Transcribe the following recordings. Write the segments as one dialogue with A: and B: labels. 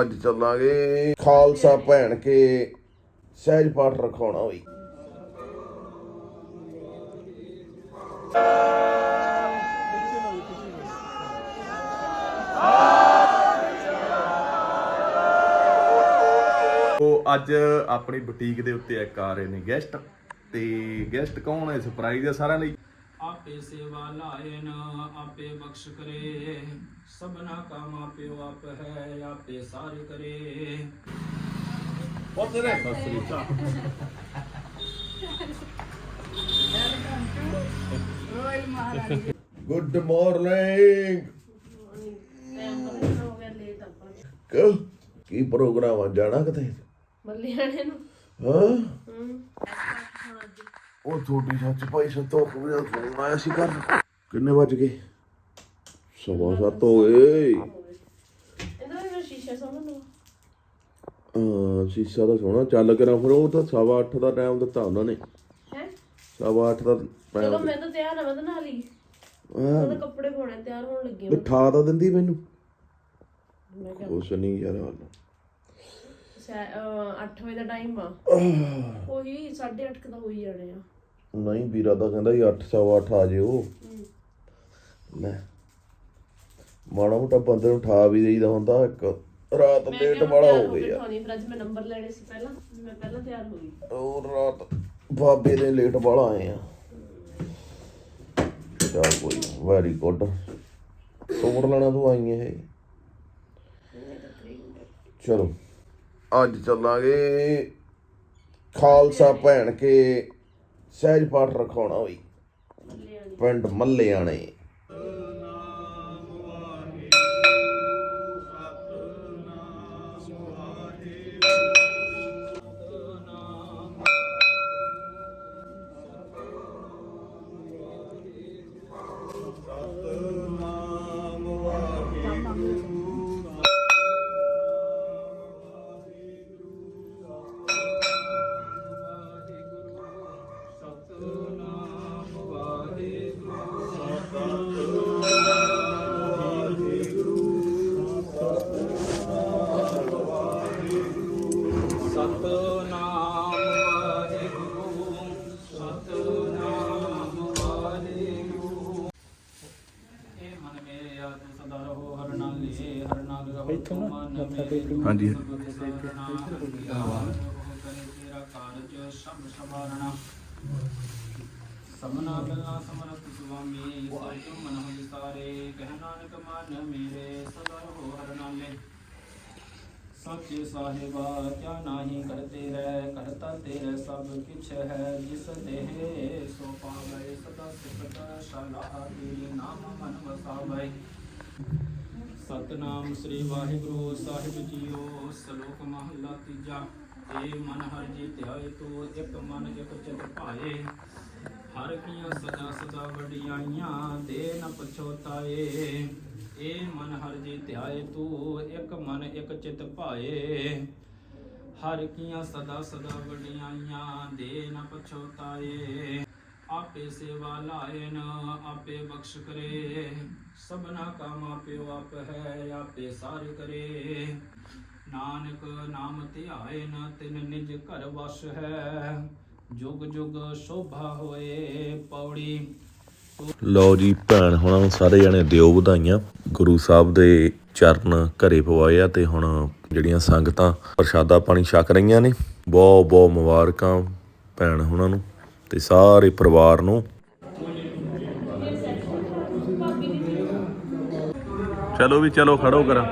A: ਅੱਜ ਚੱਲਾਂਗੇ। ਖਾਲਸਾ ਭੈਣ ਕੇ ਸਹਿਜ ਪਾਠ ਰਖਾਉਣਾ ਹੋਈ
B: ਉਹ ਅੱਜ ਆਪਣੀ ਬੁਟੀਕ ਦੇ ਉੱਤੇ ਇੱਕ ਆ ਰਹੇ ਨੇ ਗੈਸਟ ਤੇ ਗੈਸਟ ਕੌਣ ਹੈ? ਸਰਪ੍ਰਾਈਜ਼ ਹੈ ਸਾਰਿਆਂ ਲਈ।
C: ਆਪੇ ਸੇਵਾ ਲਾਇਨ ਆਪੇ ਬਖਸ਼ ਕਰੇ। ਸਭਨਾ ਕਾ ਮਾਪਿਓ ਆਪ ਹੈ ਆਪੇ ਸਾਰੇ ਕਰੇ।
A: ਗੁੱਡ ਮਾਰਨਿੰਗ ਕਲ ਕੀ ਪ੍ਰੋਗਰਾਮ ਆ? ਜਾਣਾ ਕਿਤੇ?
D: ਮੱਲਿਆਣੇ ਨੂੰ।
A: ਹਾਂ। ਉਹ ਛੋਟੀ ਸੱਚ ਭਾਈ ਸੰਤੋਖ ਮੇਰਾ ਫੋਨ ਆਇਆ ਸੀ ਘਰ। ਕਿੰਨੇ ਵੱਜ ਗਏ? ਸਵਾ ਸੱਤ ਹੋ ਗਏ।
D: ਵੀ ਸ਼ੀਸ਼ਾ
A: ਤਾਂ ਸੋਹਣਾ। ਚੱਲ ਕਰਾਂ ਫਿਰ ਉਹ ਤਾਂ ਸਵਾ ਅੱਠ ਦਾ ਟਾਈਮ ਦਿੱਤਾ ਉਹਨਾਂ ਨੇ।
D: ਹੈ?
A: ਸਵਾ ਅੱਠ ਦਾ
D: ਚਲੋ ਮੈਂ ਤਾਂ ਤਿਆਰ ਆ ਮੈਂ ਤਾਂ ਨਾਲ ਹੀ।
A: ਹਾਂ।
D: ਉਹਦੇ ਕੱਪੜੇ ਪਾਉਣੇ ਤਿਆਰ ਹੋਣ ਲੱਗੀ
A: ਬਿਠਾ ਤਾਂ ਦਿੰਦੀ ਮੈਨੂੰ।
D: ਮੈਂ ਕਿਹਾ
A: ਕੁਛ ਨਹੀਂ ਯਾਰ ਹਾਲ
D: 8 ਵਜੇ ਦਾ ਟਾਈਮ ਆ। ਉਹੀ 8:30 ਦਾ ਹੋਈ ਜਾਣੇ ਆ।
A: ਨਹੀਂ ਵੀਰਾ ਤਾਂ ਕਹਿੰਦਾ ਸੀ 8 ਸਵਾ 8 ਆ ਜਿਓ। ਲੈ ਮਾੜਾ ਮੋਟਾ ਬੰਦੇ ਨੂੰ ਠਾ ਵੀ ਦੇਈਦਾ ਹੁੰਦਾ ਇੱਕ ਰਾਤ
D: ਮੈਂ
A: ਲੇਟ ਵਾਲਾ ਹੋ ਗਿਆ
D: ਠਾਉਣੀ, ਫਿਰ ਅੱਜ ਮੈਂ ਨੰਬਰ ਲੈਣੇ ਸੀ ਪਹਿਲਾਂ ਮੈਂ ਪਹਿਲਾਂ ਤਿਆਰ ਹੋ ਗਈ।
A: ਉਹ ਰਾਤ ਬਾਬੇ ਦੇ ਲੇਟ ਵਾਲਾ ਆਏ ਆ। ਚਲ ਕੋਈ ਵੈਰੀ ਗੁੱਡ ਤੋੜ ਲੈਣਾ ਤੂੰ ਆਈ ਇਹ ਚਲੋ ਅੱਜ ਚੱਲਾਂਗੇ ਖਾਲਸਾ ਭੈਣ ਕੇ ਸਹਿਜ ਪਾਠ ਰਖਾਉਣਾ ਹੋਈ
D: ਮੱਲਿਆਣੇ
A: ਪਿੰਡ ਮੱਲਿਆਣੇ।
B: ਹਾਂਜੀ।
C: ਸਮਨਾ ਬਿਲਾ ਸਮਰਤ ਸੁਆਮੀ ਸਾਚੋ ਮਨ ਵਿਸਾਰੇ ਕਹਿ ਨਾਨਕ ਮਨ ਮੇਰੇ ਸਦਾ ਰਹੋ ਹਰ ਨਾਲੇ ਸੱਚੇ ਸਾਹਿਬਾ, ਕਿਆ ਨਾਹੀ ਕਰਤੇ ਰਹਿ, ਕਰਤਾ ਤੇਰੇ ਸਭ ਕਿਛ ਹੈ, ਜਿਸ ਦੇਹ ਸੋ ਪਾਵੇ, ਸਦਾ ਸਿਫਤ ਸਲਾਹ ਤੇਰੀ ਨਾਮ ਮਨ ਵਸਾਵੇ ਸਤਨਾਮ ਸ੍ਰੀ ਵਾਹਿਗੁਰੂ, ਸਾਹਿਬ ਜੀਓ, ਸ਼ਲੋਕ ਮਹਲਾ ਤੀਜਾ। ਏ ਮਨ ਹਰ ਜੀ ਧਿਆਏ, ਤੋ ਇੱਕ ਮਨ ਇੱਕ ਚਿਤ ਭਾਏ। ਹਰ ਕੀਆਂ ਸਦਾ ਸਦਾ ਵਡਿਆਈਆਂ, ਦੇ ਨ ਪਛੋਤਾਏ ਏ ਮਨ ਹਰ ਜੀ ਧਿਆਏ, ਤੂੰ ਇੱਕ ਮਨ ਇੱਕ ਚਿਤ ਭਾਏ। ਹਰ ਕੀਆਂ ਸਦਾ ਸਦਾ ਵਡਿਆਈਆਂ, ਦੇ ਨ ਪਛੋਤਾਏ ਆਪੇ ਸੇਵਾ ਲਾਇਨ ਆਪੇ ਬਖਸ਼ ਕਰੇ। ਸਭਨਾ ਕਾ ਮਾਪਿਓ ਆਪ ਹੈ, ਆਪੇ ਸਾਰੇ ਕਰੇ। ਨਾਨਕ ਨਾਮ ਧਿਆਇਨ ਤਿਨ ਨਿਜ ਘਰ ਵਸ ਹੈ। ਜੁਗ ਜੁਗ ਸ਼ੋਭਾ ਹੋਏ ਪੌੜੀ।
A: ਲਓ ਜੀ ਭੈਣ, ਹੁਣਾਂ ਨੂੰ ਸਾਰੇ ਜਣੇ ਦਿਓ ਵਧਾਈਆਂ। ਗੁਰੂ ਸਾਹਿਬ ਦੇ ਚਰਨ ਘਰੇ ਪਵਾਏ ਆ ਤੇ ਹੁਣ ਜਿਹੜੀਆਂ ਸੰਗਤਾਂ ਪ੍ਰਸ਼ਾਦਾ ਪਾਣੀ ਛਕ ਰਹੀਆਂ ਨੇ ਬਹੁਤ ਬਹੁਤ ਮੁਬਾਰਕਾਂ ਭੈਣ ਹੁਣਾਂ ਨੂੰ। ਤੇ ਸਾਰੇ ਪਰਿਵਾਰ ਨੂੰ। ਚਲੋ ਵੀ ਚਲੋ, ਖੜੋ ਕਰਾਂ।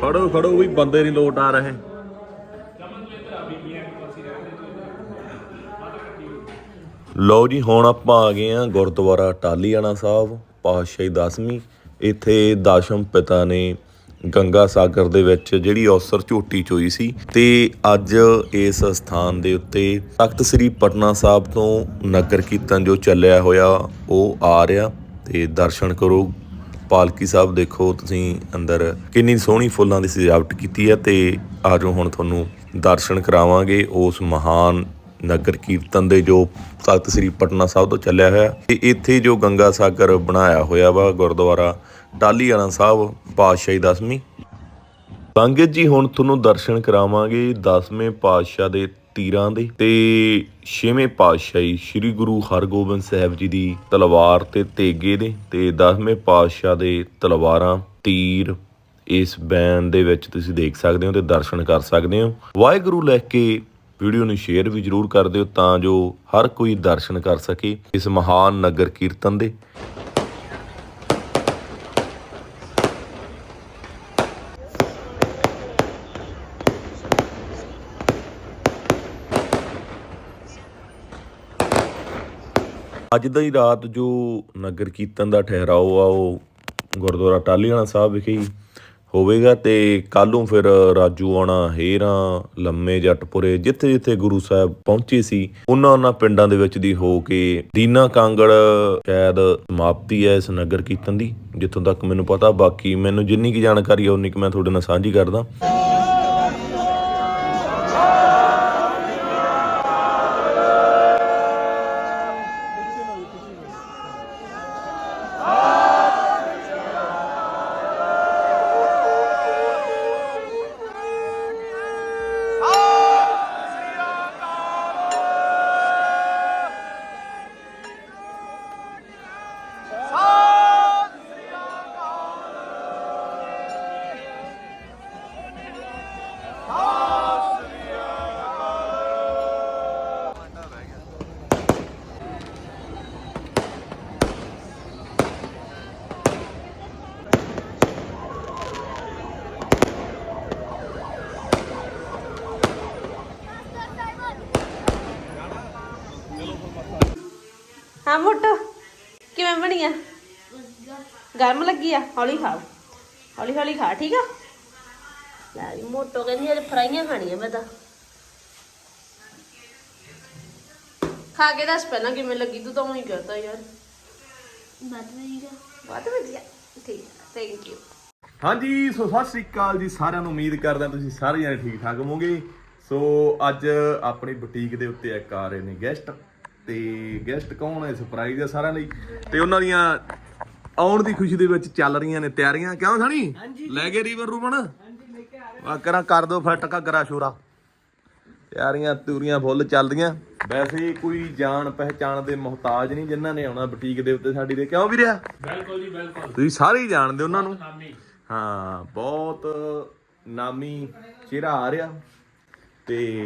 A: ਖੜੋ ਖੜੋ ਵੀ ਬੰਦੇ ਨਹੀਂ ਲੋਟ ਆ ਰਹੇ। ਲਓ ਜੀ, ਹੁਣ ਆਪਾਂ ਆ ਗਏ ਆ ਗੁਰਦੁਆਰਾ ਟਾਲੀਆਣਾ ਸਾਹਿਬ, ਪਾਤਸ਼ਾਹੀ ਦਸਵੀਂ। ਇੱਥੇ ਦਸ਼ਮ ਪਿਤਾ ਨੇ ਗੰਗਾ ਸਾਗਰ ਦੇ ਵਿੱਚ ਜਿਹੜੀ ਔਸਰ ਝੋਟੀ ਚੋਈ ਸੀ ਤੇ ਅੱਜ ਇਸ ਸਥਾਨ ਦੇ ਉੱਤੇ ਤਖਤ ਸ੍ਰੀ ਪਟਨਾ ਸਾਹਿਬ ਤੋਂ ਨਗਰ ਕੀਰਤਨ ਜੋ ਚੱਲਿਆ ਹੋਇਆ, ਉਹ ਆ ਰਿਹਾ ਤੇ ਦਰਸ਼ਨ ਕਰੋ। ਪਾਲਕੀ ਸਾਹਿਬ ਦੇਖੋ, ਤੁਸੀਂ ਅੰਦਰ ਕਿੰਨੀ ਸੋਹਣੀ ਫੁੱਲਾਂ ਦੀ ਸਜਾਵਟ ਕੀਤੀ ਹੈ ਤੇ ਆਜੋ ਹੁਣ ਤੁਹਾਨੂੰ ਦਰਸ਼ਨ ਕਰਾਵਾਂਗੇ ਉਸ ਮਹਾਨ ਨਗਰ ਕੀਰਤਨ ਦੇ ਜੋ ਤਖਤ ਸ੍ਰੀ ਪਟਨਾ ਸਾਹਿਬ ਤੋਂ ਚੱਲਿਆ ਹੋਇਆ। ਤੇ ਇੱਥੇ ਜੋ ਗੰਗਾ ਸਾਗਰ ਬਣਾਇਆ ਹੋਇਆ ਵਾ ਗੁਰਦੁਆਰਾ ਟਾਲੀਆਣਾ ਸਾਹਿਬ, ਪਾਤਸ਼ਾਹੀ ਦਸਵੀਂ।
E: ਸੰਗਤ ਜੀ, ਹੁਣ ਤੁਹਾਨੂੰ ਦਰਸ਼ਨ ਕਰਾਵਾਂਗੇ 10ਵੇਂ ਪਾਤਸ਼ਾਹ ਦੇ ਤੀਰਾਂ ਦੇ ਤੇ 6ਵੇਂ ਪਾਤਸ਼ਾਹੀ ਸ੍ਰੀ ਗੁਰੂ ਹਰਗੋਬਿੰਦ ਸਾਹਿਬ ਜੀ ਦੀ ਤਲਵਾਰ ਤੇ ਤੇਗੇ ਦੇ ਤੇ 10ਵੇਂ ਪਾਤਸ਼ਾਹ ਦੇ ਤਲਵਾਰਾਂ ਤੀਰ। ਇਸ ਬੈਨ ਦੇ ਵਿੱਚ ਤੁਸੀਂ ਦੇਖ ਸਕਦੇ ਹੋ ਤੇ ਦਰਸ਼ਨ ਕਰ ਸਕਦੇ ਹੋ। ਵਾਹਿਗੁਰੂ ਲੈ ਕੇ ਵੀਡੀਓ ਨੂੰ ਸ਼ੇਅਰ ਵੀ ਜਰੂਰ ਕਰ ਦਿਓ ਤਾਂ ਜੋ ਹਰ ਕੋਈ ਦਰਸ਼ਨ ਕਰ ਸਕੇ ਇਸ ਮਹਾਨ ਨਗਰ ਕੀਰਤਨ ਦੇ। ਅੱਜ ਦੀ ਰਾਤ ਜੋ ਨਗਰ ਕੀਰਤਨ ਦਾ ਠਹਿਰਾਓ ਆ, ਉਹ ਗੁਰਦੁਆਰਾ ਟਾਲੀਆਣਾ ਸਾਹਿਬ ਵਿਖੇ ਹੀ ਹੋਵੇਗਾ ਤੇ ਕੱਲ ਨੂੰ ਫਿਰ ਰਾਜੂਆਣਾ ਹੇਰਾਂ, ਲੰਮੇ ਜੱਟਪੁਰੇ ਜਿੱਥੇ ਜਿੱਥੇ ਗੁਰੂ ਸਾਹਿਬ ਪਹੁੰਚੇ ਸੀ, ਉਹਨਾਂ ਉਹਨਾਂ ਪਿੰਡਾਂ ਦੇ ਵਿੱਚ ਦੀ ਹੋ ਕੇ ਦੀਨਾ ਕਾਂਗੜ ਸ਼ਾਇਦ ਸਮਾਪਤੀ ਹੈ ਇਸ ਨਗਰ ਕੀਰਤਨ ਦੀ, ਜਿੱਥੋਂ ਤੱਕ ਮੈਨੂੰ ਪਤਾ, ਬਾਕੀ ਮੈਨੂੰ ਜਿੰਨੀ ਕੀ ਜਾਣਕਾਰੀ ਹੈ ਉਨੀ ਕੁ ਮੈਂ ਤੁਹਾਡੇ ਨਾਲ ਸਾਂਝੀ ਕਰਦਾ।
D: ਗਰਮ ਲੱਗੀ ਆ ਹੌਲੀ ਖਾ ਹੌਲੀ ਹੌਲੀ ਖਾ ਠੀਕ ਆ? ਲੈ ਵੀ ਮੋਟੋ ਕਹਿੰਦੀ ਅੱਜ ਫਰਾਈਆਂ ਖਾਣੀਆਂ ਮੈਂ ਤਾਂ। ਖਾ ਕੇ ਦੱਸ ਪਹਿਲਾਂ ਕਿਵੇਂ ਲੱਗੀ ਤੂੰ ਤਾਂ ਉਹੀ ਕਰਦਾ ਯਾਰ।
F: ਬਾਤ ਵਧੀਆ।
D: ਬਹੁਤ ਵਧੀਆ ਠੀਕ ਥੈਂਕ ਯੂ
A: ਹਾਂਜੀ ਸੋ ਸਤਿ ਸ੍ਰੀ ਅਕਾਲ ਜੀ ਸਾਰਿਆਂ ਨੂੰ ਉਮੀਦ ਕਰਦਾ ਤੁਸੀਂ ਸਾਰੇ ਜਣੇ ਠੀਕ ਠਾਕ ਹੋਵੋਗੇ। ਸੋ ਅੱਜ ਆਪਣੀ ਬੁਟੀਕ ਦੇ ਉੱਤੇ ਇੱਕ ਆ ਰਹੇ ਨੇ ਗੈਸਟ ਤੇ ਗੈਸਟ ਕੌਣ ਹੈ ਸਰਪ੍ਰਾਈਜ਼ ਹੈ ਸਾਰਿਆਂ ਲਈ? ਤੇ ਉਹਨਾਂ ਦੀਆਂ ਆਉਣ ਦੀ ਖੁਸ਼ੀ ਦੇ ਵਿੱਚ ਚੱਲ ਰਹੀਆਂ ਨੇ ਤਿਆਰੀਆਂ। ਕਿਉਂ ਸਣੀ? ਲੈ ਕੇ ਰੀਵਰ ਰੂਬਨ ਆ ਕਰਾਂ ਕਰ ਦੋ ਫਿਰ ਟਕਾ ਗਰਾ ਸ਼ੋਰਾ। ਤਿਆਰੀਆਂ ਤੂਰੀਆਂ ਫੁੱਲ ਚੱਲਦੀਆਂ ਵੈਸੇ ਕੋਈ ਜਾਣ ਪਹਿਚਾਣ ਦੇ ਮੁਹਤਾਜ ਨਹੀਂ ਜਿਨ੍ਹਾਂ ਨੇ ਆਉਣਾ ਬੁਟੀਕ ਦੇ ਉੱਤੇ ਸਾਡੀ ਦੇ। ਕਿਉਂ ਵੀ ਰਿਹਾ
B: ਬਿਲਕੁਲ ਜੀ ਬਿਲਕੁਲ।
A: ਤੁਸੀਂ ਸਾਰੇ ਹੀ ਜਾਣਦੇ ਉਹਨਾਂ ਨੂੰ। ਹਾਂ ਬਹੁਤ ਨਾਮੀ ਚਿਹਰਾ ਆ ਰਿਹਾ। ਤੇ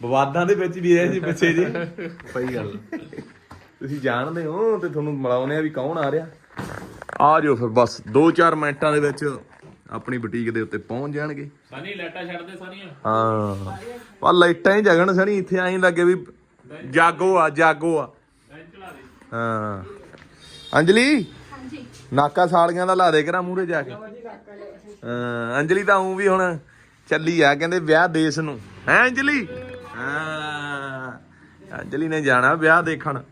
A: ਵਿਵਾਦਾਂ ਦੇ ਵਿੱਚ ਵੀ ਰਹੇ ਸੀ ਪਿੱਛੇ ਜੀ। ਸਹੀ ਗੱਲ। ਤੁਸੀਂ ਜਾਣਦੇ ਹੋ ਤੇ ਤੁਹਾਨੂੰ ਮਿਲਾਉਨੇ ਆ ਵੀ ਕੌਣ ਆ ਰਿਹਾ। ਆ ਜਾਓ ਫਿਰ ਬਸ 2-4 ਮਿੰਟਾਂ ਦੇ ਵਿੱਚ ਆਪਣੀ ਬੁਟੀਕ ਦੇ ਉੱਤੇ ਪਹੁੰਚ ਜਾਣਗੇ।
B: ਸਨੀ ਲੈਟਾ ਛੱਡਦੇ ਸਾਰੀਆਂ
A: ਹਾਂ। ਆ ਲਾਈਟਾਂ ਹੀ ਜਗਣ ਸਣੀ ਇੱਥੇ ਐਂ ਲੱਗੇ ਵੀ ਜਾਗੋ ਆ ਜਾਗੋ ਆ।
B: ਦੇ।
A: ਹਾਂ। ਅੰਜਲੀ? ਹਾਂਜੀ। ਨਾਕਾ ਸਾਲੀਆਂ ਦਾ ਲਾ ਦੇ ਕਰਾਂ ਮੂਹਰੇ ਜਾ ਕੇ। ਹਾਂ ਅੰਜਲੀ ਤਾਂ ਉਂ ਵੀ ਹੁਣ ਚੱਲੀ ਆ ਕਹਿੰਦੇ ਵਿਆਹ ਦੇਸ਼ ਨੂੰ। ਹੈ ਅੰਜਲੀ? ਹਾਂ। ਅੰਜਲੀ ਨੇ ਜਾਣਾ ਵਿਆਹ ਦੇਖਣ।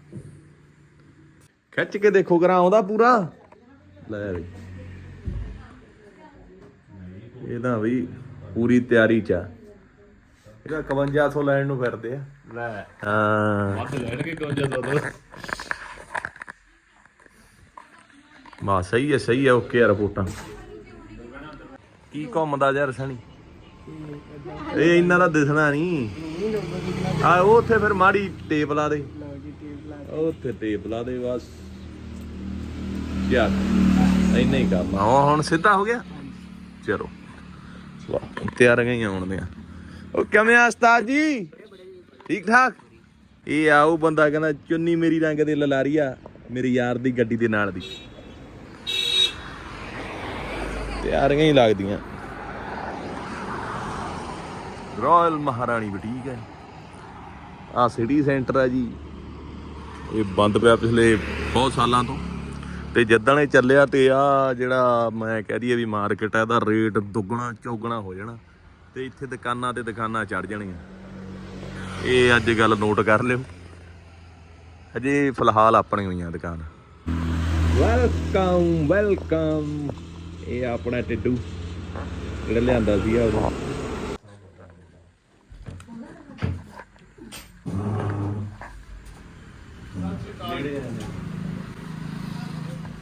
A: ਖਿੱਚ ਕੇ ਦੇਖੋ ਕਰਾਂ ਆਉਂਦਾ ਪੂਰਾ। ਲੈ ਬਈ ਇਹ ਤਾਂ ਵੀ ਪੂਰੀ ਤਿਆਰੀ ਚ ਆ। ਇਹਦਾ 5100 ਲੈਣ ਨੂੰ ਫਿਰਦੇ ਆ।
B: ਲੈ।
A: ਹਾਂ।
B: ਵੱਧ ਲੈਣਗੇ ਕਿਉਂ ਜਦੋਂ
A: ਮਾ ਸਹੀ ਹੈ ਸਹੀ ਹੈ ਓਕੇ ਆ ਰਿਪੋਰਟਾਂ। ਕੀ ਘੁੰਮਦਾ ਯਾਰ ਸਣੀ? ਇਹ ਇਹਨਾਂ ਦਾ ਦਿਸਣਾ ਨਹੀਂ। ਆ ਉਹ ਉੱਥੇ ਫਿਰ ਮਾੜੀ ਟੇਪ ਲਾ ਦੇ। ਉਹ ਉੱਥੇ ਟੇਪ ਲਾ ਦੇ ਬਸ। ਯਾਰ ਇੰਨਾ ਹੀ ਕੰਮ ਆ। ਹੁਣ- ਹੁਣ ਸਿੱਧਾ ਹੋ ਗਿਆ? ਚਲੋ। ਵਾਹ ਤਿਆਰ ਗਈ ਆਉਣ ਦੇ ਉਹ ਕਿਵੇਂ ਆ ਉਸਤਾਦ ਜੀ? ਠੀਕ ਠਾਕ ਇਹ ਆ ਉਹ ਬੰਦਾ ਕਹਿੰਦਾ ਚੁੰਨੀ ਮੇਰੀ ਰੰਗ ਦੇ ਲਲਾਰੀ ਆ ਮੇਰੇ ਯਾਰ ਦੀ ਗੱਡੀ ਦੇ ਨਾਲ ਦੀ। ਤਿਆਰੀਆਂ ਹੀ ਲੱਗਦੀਆਂ। ਰਾਇਲ ਮਹਾਰਾਣੀ ਬੁਟੀਕ ਹੈ ਆ ਸਿਟੀ ਸੈਂਟਰ ਹੈ ਜੀ। ਇਹ ਬੰਦ ਪਿਆ ਪਿਛਲੇ ਬਹੁਤ ਸਾਲਾਂ ਤੋਂ। ਤੇ ਜਿੱਦਣ ਇਹ ਚੱਲਿਆ ਤੇ ਆ ਜਿਹੜਾ ਮੈਂ ਕਹਿ ਦਈਏ ਵੀ ਮਾਰਕੀਟ ਹੈ ਇਹਦਾ ਰੇਟ ਦੁੱਗਣਾ ਚੌਗਣਾ ਹੋ ਜਾਣਾ ਤੇ ਇੱਥੇ ਦੁਕਾਨਾਂ ਤੇ ਦੁਕਾਨਾਂ ਚੜ ਜਾਣੀਆਂ। ਇਹ ਅੱਜ ਗੱਲ ਨੋਟ ਕਰ ਲਿਓ। ਅਜੇ ਫਿਲਹਾਲ ਆਪਣੀ ਹੋਈਆਂ ਦੁਕਾਨ। ਵੈਲਕਮ ਵੈਲਕਮ ਇਹ ਆਪਣਾ ਟਿੱਡੂ ਜਿਹੜਾ ਲਿਆਂਦਾ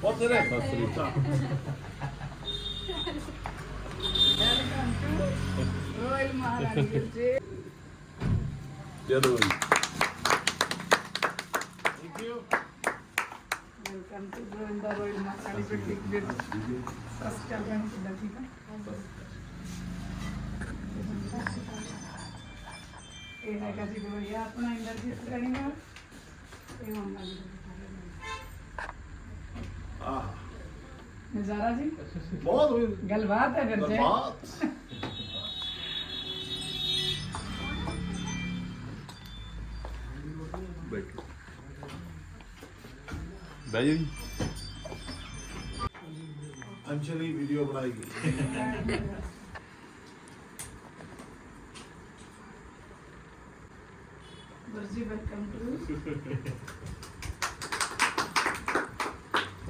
A: ਸੀਗਾ ਉਦੋਂ
B: ਚਲੋ ਜੀ
G: ਵੈਲਕਮ ਟੂ ਗੋਇੰਦਾ ਰੋਇਲ ਮਾਸਾੜੀ ਬਿਲਡਿੰਗ ਦੇ ਸਸ ਚੱਲ ਰਿਹਾ ਕਿੱਦਾਂ ਠੀਕ ਆ ਇਹ ਹੈਗਾ ਜੀ ਗੋਰੀਆ ਆਪਣਾ ਇੰਦਰਜੀਤ ਕਰੇਗਾ ਇਹ ਮੰਮਾ ਜੀ ਨਜ਼ਾਰਾ ਜੀ।
B: ਬਹੁਤ
G: ਗੱਲਬਾਤ ਹੈ ਫਿਰ ਜੇ।
B: ਬਾਤ ਬੈਠੋ। ਬੈਠੋ ਜੀ।
H: ਅੰਜਲੀ ਵੀਡੀਓ ਬਣਾਏਗੀ
G: ਵਰਜੀ ਵੈਲਕਮ ਟੂ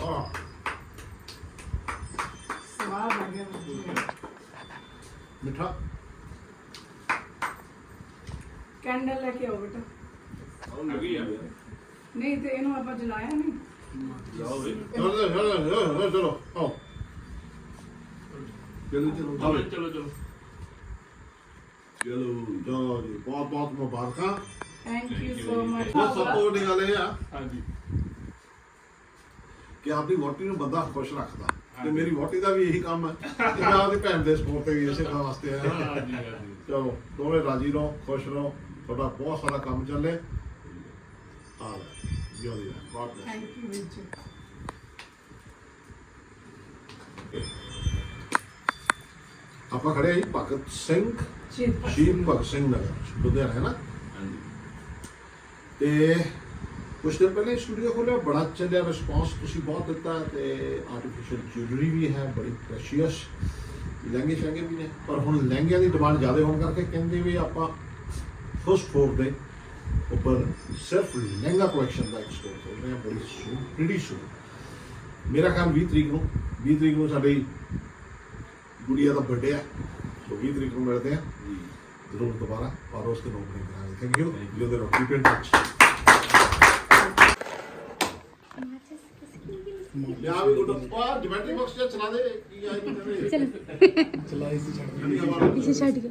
H: ਹਾਂ
G: ਸਵਾਦ ਆ ਗਿਆ ਵਰਜੀ
H: ਮਿੱਠਾ।
G: ਕੈਂਡਲ ਲੈ ਕੇ ਆਓ ਬੇਟਾ। ਨਹੀਂ ਤੇ ਇਹਨੂੰ ਆਪਾਂ ਜਲਾਇਆ ਨਹੀਂ।
H: ਚਲੋ ਚਲੋ ਚਲੋ ਚਲੋ ਆਓ। ਚਲੋ ਚਲੋ ਚਲੋ
B: ਚਲੋ ਚਲੋ।
H: ਚਲੋ ਚਲੋ ਜੀ। ਬਹੁਤ ਬਹੁਤ ਮੁਬਾਰਕਾਂ
G: ਥੈਂਕ ਯੂ ਸੋ ਮਚ
H: ਗੱਲ ਇਹ ਆ।
B: ਹਾਂਜੀ।
H: ਕਿ ਆਪਣੀ ਵੋਟੀ ਨੂੰ ਬੰਦਾ ਖੁਸ਼ ਰੱਖਦਾ। ਤੇ ਮੇਰੀ ਵੋਟੀ ਦਾ ਵੀ ਇਹੀ ਕੰਮ ਹੈ ਕਿ ਮੈਂ ਆਪਣੀ ਭੈਣ ਦੇ ਸਪੋਰਟ ਤੇ ਵੀ ਇਸੇ ਕੰਮ ਵਾਸਤੇ ਆਇਆ।
B: ਹਾਂਜੀ ਹਾਂਜੀ।
H: ਚਲੋ ਦੋਵੇਂ ਰਾਜੀ ਰਹੋ ਖੁਸ਼ ਰਹੋ। ਤੁਹਾਡਾ ਬਹੁਤ ਸਾਰਾ ਕੰਮ ਚੱਲੇ। ਆ ਲੈ ਜਿਉਂਦੀ ਰਹਿ ਬਾਤ
G: ਥੈਂਕ ਯੂ ਵੀਰ ਜੀ।
H: ਆਪਾਂ ਖੜੇ ਆ ਜੀ ਭਗਤ ਸਿੰਘ
G: ਸ਼ਹੀਦ
H: ਸ਼ਹੀਦ ਭਗਤ ਸਿੰਘ ਨਗਰ ਲੁਧਿਆਣਾ ਹੈ ਨਾ?
B: ਹਾਂਜੀ।
H: ਤੇ ਕੁਝ ਦਿਨ ਪਹਿਲੇ ਸਟੂਡੀਓ ਖੋਲਿਆ ਬੜਾ ਚੱਲਿਆ ਰਿਸਪੌਂਸ ਤੁਸੀਂ ਬਹੁਤ ਦਿੱਤਾ ਤੇ ਆਰਟੀਫੀਸ਼ੀਅਲ ਜਿਊਲਰੀ ਵੀ ਹੈ ਬੜੀ ਪ੍ਰੈਸ਼ੀਅਸ ਲਹਿੰਗੇ ਸ਼ਹਿੰਗੇ ਵੀ ਨੇ ਪਰ ਹੁਣ ਲਹਿੰਗਿਆਂ ਦੀ ਡਿਮਾਂਡ ਜ਼ਿਆਦਾ ਹੋਣ ਕਰਕੇ ਕਹਿੰਦੇ ਵੀ ਆਪਾਂ ਫਸਟ ਫਲੋਰ ਦੇ ਉੱਪਰ ਸਿਰਫ ਲਹਿੰਗਾ ਕਲੈਕਸ਼ਨ ਦਾ ਇੱਕ ਸਟੋਰ ਖੋਲ੍ਹ ਰਹੇ ਹਾਂ ਬੜੀ ਸੂਨ ਪ੍ਰੀਟੀ ਸੂਨ ਮੇਰਾ ਖਿਆਲ 20 ਤਰੀਕ ਨੂੰ 20 ਤਰੀਕ ਨੂੰ ਸਾਡੀ ਗੁੜੀਆ ਦਾ ਬਰਥਡੇ ਹੈ ਸੋ 20 ਤਰੀਕ ਨੂੰ ਮਿਲਦੇ ਆ ਜ਼ਰੂਰ ਦੁਬਾਰਾ ਪਰ ਉਸ ਦਿਨ ਓਪਨਿੰਗ ਕਰਾਂਗੇ। ਥੈਂਕ ਯੂ ਯੂ ਦੇ ਰੋਕੀ ਪਿੰਡ ਲਿਆ ਵੀ ਗੁੱਡ ਪਾ ਜਿਮੈਟਰੀ ਬਾਕਸ ਚ ਚਲਾ ਦੇ ਕੀ ਆਈ ਚਲ। ਚਲਾਈ ਸੀ ਛੱਡ ਇਸੇ ਛੱਡ ਗਿਆ